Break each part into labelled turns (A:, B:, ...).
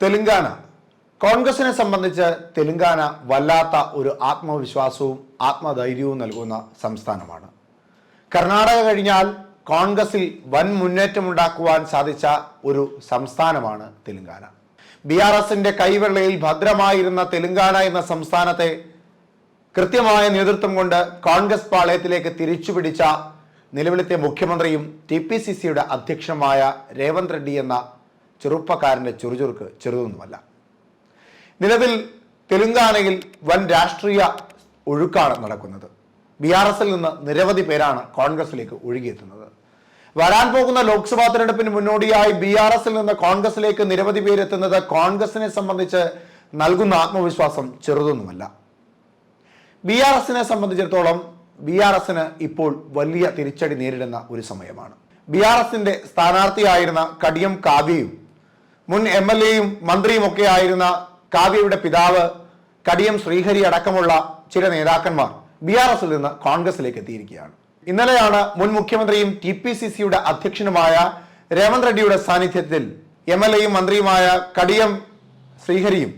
A: തെലുങ്കാന. കോൺഗ്രസിനെ സംബന്ധിച്ച് തെലുങ്കാന വല്ലാത്ത ഒരു ആത്മവിശ്വാസവും ആത്മധൈര്യവും നൽകുന്ന സംസ്ഥാനമാണ്. കർണാടക കഴിഞ്ഞാൽ കോൺഗ്രസിൽ വൻ മുന്നേറ്റമുണ്ടാക്കുവാൻ സാധിച്ച ഒരു സംസ്ഥാനമാണ് തെലുങ്കാന. ബി ആർ എസിന്റെ കൈവെള്ളയിൽ ഭദ്രമായിരുന്ന തെലുങ്കാന എന്ന സംസ്ഥാനത്തെ കൃത്യമായ നേതൃത്വം കൊണ്ട് കോൺഗ്രസ് പാളയത്തിലേക്ക് തിരിച്ചുപിടിച്ച നിലവിലത്തെ മുഖ്യമന്ത്രിയും ടി പി സി സിയുടെ അധ്യക്ഷനുമായ രേവന്ത് റെഡ്ഡി എന്ന ചെറുപ്പക്കാരന്റെ ചുറുചുറുക്ക് ചെറുതൊന്നുമല്ല. നിലവിൽ തെലുങ്കാനയിൽ വൻ രാഷ്ട്രീയ ഒഴുക്കാണ് നടക്കുന്നത്. ബി ആർ എസിൽ നിന്ന് നിരവധി പേരാണ് കോൺഗ്രസിലേക്ക് ഒഴുകിയെത്തുന്നത്. വരാൻ പോകുന്ന ലോക്സഭാ തെരഞ്ഞെടുപ്പിന് മുന്നോടിയായി ബി ആർ എസിൽ നിന്ന് കോൺഗ്രസിലേക്ക് നിരവധി പേരെത്തുന്നത് കോൺഗ്രസിനെ സംബന്ധിച്ച് നൽകുന്ന ആത്മവിശ്വാസം ചെറുതൊന്നുമല്ല. ബി ആർ എസിനെ സംബന്ധിച്ചിടത്തോളം ബി ആർ എസിന് ഇപ്പോൾ വലിയ തിരിച്ചടി നേരിടുന്ന ഒരു സമയമാണ്. ബി ആർ എസിന്റെ സ്ഥാനാർത്ഥിയായിരുന്ന കടിയം കാവ്യയും മുൻ എം എൽ എയും മന്ത്രിയും ഒക്കെ ആയിരുന്ന കാവ്യയുടെ പിതാവ് കടിയം ശ്രീഹരി അടക്കമുള്ള ചില നേതാക്കന്മാർ ബി ആർ എസിൽ നിന്ന് കോൺഗ്രസിലേക്ക് എത്തിയിരിക്കുകയാണ്. ഇന്നലെയാണ് മുൻ മുഖ്യമന്ത്രിയും ടി പി സി സിയുടെ അധ്യക്ഷനുമായ രേവന്ത് റെഡ്ഡിയുടെ സാന്നിധ്യത്തിൽ എം എൽ എയും മന്ത്രിയുമായ കടിയം ശ്രീഹരിയും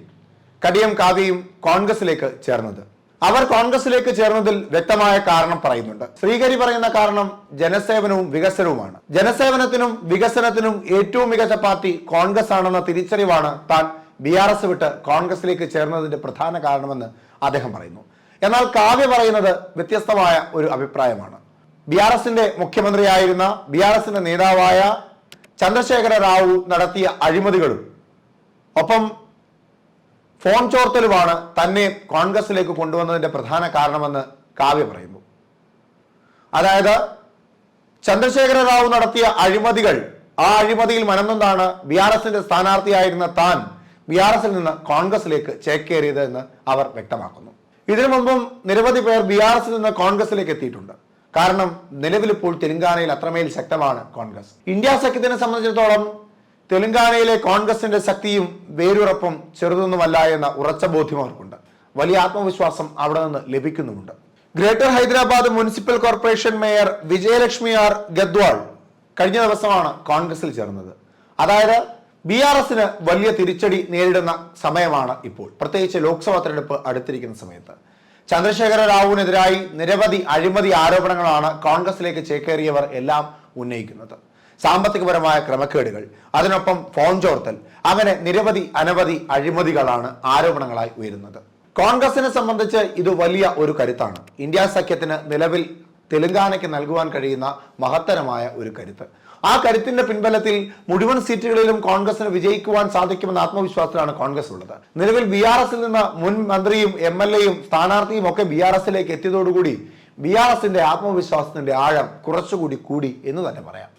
A: കടിയം കാവ്യയും കോൺഗ്രസിലേക്ക് ചേർന്നത്. അവർ കോൺഗ്രസിലേക്ക് ചേർന്നതിൽ വ്യക്തമായ കാരണം പറയുന്നുണ്ട്. ശ്രീകരി പറയുന്ന കാരണം ജനസേവനവും വികസനവുമാണ്. ജനസേവനത്തിനും വികസനത്തിനും ഏറ്റവും മികച്ച പാർട്ടി കോൺഗ്രസ് ആണെന്ന തിരിച്ചറിവാണ് താൻ ബി ആർ എസ് വിട്ട് കോൺഗ്രസിലേക്ക് ചേർന്നതിന്റെ പ്രധാന കാരണമെന്ന് അദ്ദേഹം പറയുന്നു. എന്നാൽ കാവ്യ പറയുന്നത് വ്യത്യസ്തമായ ഒരു അഭിപ്രായമാണ്. ബി ആർ എസിന്റെ മുഖ്യമന്ത്രിയായിരുന്ന ബി ആർ എസിന്റെ നേതാവായ ചന്ദ്രശേഖര റാവു നടത്തിയ അഴിമതികളും ഒപ്പം ഫോൺ ചോർത്തലുമാണ് തന്നെ കോൺഗ്രസിലേക്ക് കൊണ്ടുവന്നതിന്റെ പ്രധാന കാരണമെന്ന് കാവ്യ പറയുന്നു. അതായത് ചന്ദ്രശേഖര റാവു നടത്തിയ അഴിമതികൾ ആ അഴിമതിയിൽ മനന്നൊന്നാണ് ബി ആർ എസിന്റെ സ്ഥാനാർത്ഥിയായിരുന്ന താൻ ബി ആർ എസിൽ നിന്ന് കോൺഗ്രസിലേക്ക് ചേക്കേറിയത് എന്ന് അവർ വ്യക്തമാക്കുന്നു. ഇതിനു മുമ്പും നിരവധി പേർ ബി ആർ എസിൽ നിന്ന് കോൺഗ്രസിലേക്ക് എത്തിയിട്ടുണ്ട്. കാരണം നിലവിലിപ്പോൾ തെലങ്കാനയിൽ അത്രമേൽ ശക്തമാണ് കോൺഗ്രസ്. ഇന്ത്യ സഖ്യത്തിനെ സംബന്ധിച്ചിടത്തോളം തെലങ്കാനയിലെ കോൺഗ്രസിന്റെ ശക്തിയും വേരുറപ്പും ചെറുതൊന്നുമല്ല എന്ന ഉറച്ച ബോധ്യം അവർക്കുണ്ട് വലിയ ആത്മവിശ്വാസം അവിടെ നിന്ന് ലഭിക്കുന്നുമുണ്ട്. Greater Hyderabad municipal corporation mayor Vijayalakshmi R Gadwal കഴിഞ്ഞ ദിവസമാണ് കോൺഗ്രസിൽ ചേർന്നത്. അതായത് ബി ആർ എസിന് വലിയ തിരിച്ചടി നേരിടുന്ന സമയമാണ് ഇപ്പോൾ. പ്രത്യേകിച്ച് ലോക്സഭാ തെരഞ്ഞെടുപ്പ് അടുത്തിരിക്കുന്ന സമയത്ത്. ചന്ദ്രശേഖര റാവുവിനെതിരായി നിരവധി അഴിമതി ആരോപണങ്ങളാണ് കോൺഗ്രസിലേക്ക് ചേക്കേറിയവർ എല്ലാം ഉന്നയിക്കുന്നത്. സാമ്പത്തികപരമായ ക്രമക്കേടുകൾ അതിനൊപ്പം ഫോൺ ചോർത്തൽ അങ്ങനെ നിരവധി അനവധി അഴിമതികളാണ് ആരോപണങ്ങളായി ഉയരുന്നത്. കോൺഗ്രസിനെ സംബന്ധിച്ച് ഇത് വലിയ ഒരു കരുത്താണ്. ഇന്ത്യ സഖ്യത്തിന് നിലവിൽ തെലങ്കാനയ്ക്ക് നൽകുവാൻ കഴിയുന്ന മഹത്തരമായ ഒരു കരുത്ത്. ആ കരുത്തിന്റെ പിൻബലത്തിൽ മുഴുവൻ സീറ്റുകളിലും കോൺഗ്രസിന് വിജയിക്കുവാൻ സാധിക്കുമെന്ന ആത്മവിശ്വാസത്തിലാണ് കോൺഗ്രസ് ഉള്ളത്. നിലവിൽ ബി ആർ എസിൽ നിന്ന് മുൻ മന്ത്രിയും എം എൽ എയും സ്ഥാനാർത്ഥിയും ഒക്കെ ബി ആർ എസിലേക്ക് എത്തിയതോടുകൂടി ബി ആർ എസിന്റെ ആത്മവിശ്വാസത്തിന്റെ ആഴം കുറച്ചുകൂടി കൂടി എന്ന് തന്നെ പറയാം.